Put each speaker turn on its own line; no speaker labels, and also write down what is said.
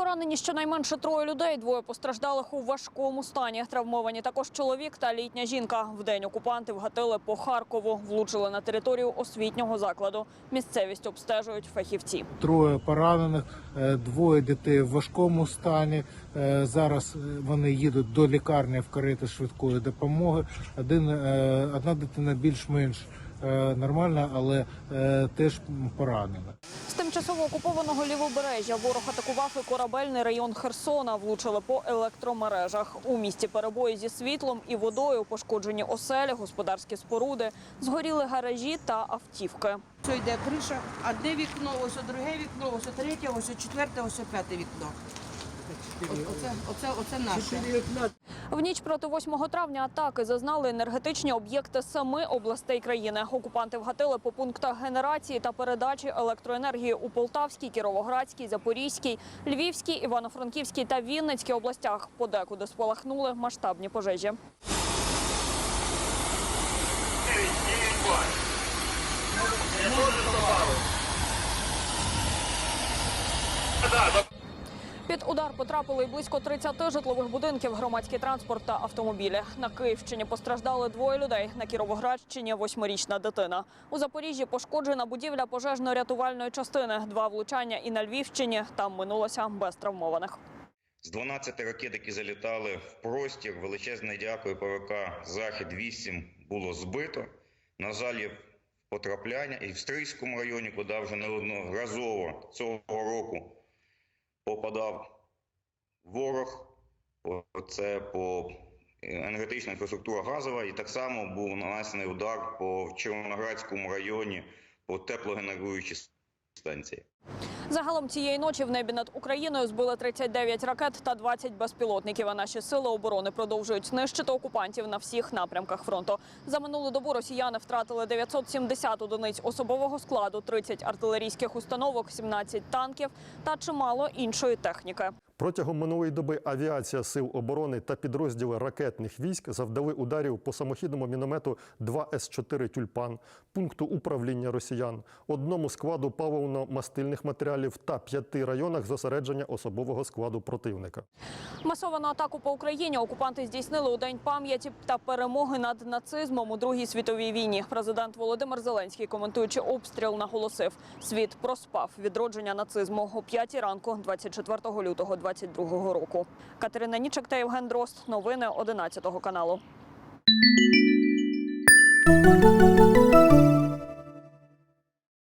Поранені щонайменше троє людей. Двоє постраждалих у важкому стані. Травмовані також чоловік та літня жінка. Вдень окупанти вгатили по Харкову, влучили на територію освітнього закладу. Місцевість обстежують фахівці.
Троє поранених, е, двоє дітей в важкому стані. Е, Зараз е, вони їдуть до лікарні в карети швидкої допомоги. Один, одна дитина більш-менш нормальна, але теж поранена.
З тимчасово окупованого лівобережжя ворог атакував і корабельний район Херсона. Влучили по електромережах. У місті перебої зі світлом і водою, пошкоджені оселі, господарські споруди, згоріли гаражі та автівки.
Ось йде криша, одне вікно, ось друге вікно, ось третє, ось четверте, ось п'яте вікно. Оце, оце, оце наше.
В ніч проти 8 травня атаки зазнали енергетичні об'єкти семи областей країни. Окупанти вгатили по пунктах генерації та передачі електроенергії у Полтавській, Кіровоградській, Запорізькій, Львівській, Івано-Франківській та Вінницькій областях. Подекуди спалахнули масштабні пожежі. Під удар потрапили близько 30 житлових будинків, громадський транспорт та автомобілі. На Київщині постраждали двоє людей. На Кіровоградщині восьмирічна дитина. У Запоріжжі пошкоджена будівля пожежно-рятувальної частини. Два влучання і на Львівщині. Там минулося без травмованих.
З 12 ракет, які залітали в простір, величезне дякую ПВК Захід-8 було збито. На жаль, потрапляння і в Стрийському районі, куди вже неодноразово цього року попадав ворог. Це по енергетична інфраструктура газова, і так само був нанесений удар по Червоноградському районі по теплогенеруючій станції.
Загалом цієї ночі в небі над Україною збили 39 ракет та 20 безпілотників. А наші сили оборони продовжують знищити окупантів на всіх напрямках фронту. За минулу добу росіяни втратили 970 одиниць особового складу, 30 артилерійських установок, 17 танків та чимало іншої техніки.
Протягом минулої доби авіація сил оборони та підрозділи ракетних військ завдали ударів по самохідному міномету 2 С-4 «Тюльпан», пункту управління росіян, одному складу паливно-мастильних матеріалів та п'яти районах зосередження особового складу противника.
Масовану атаку по Україні окупанти здійснили у день пам'яті та перемоги над нацизмом у Другій світовій війні. Президент Володимир Зеленський, коментуючи обстріл, наголосив: світ проспав відродження нацизму о 5 ранку, 24 лютого 2022 року. Катерина Нічик та Євген Дрозд. Новини 11 каналу.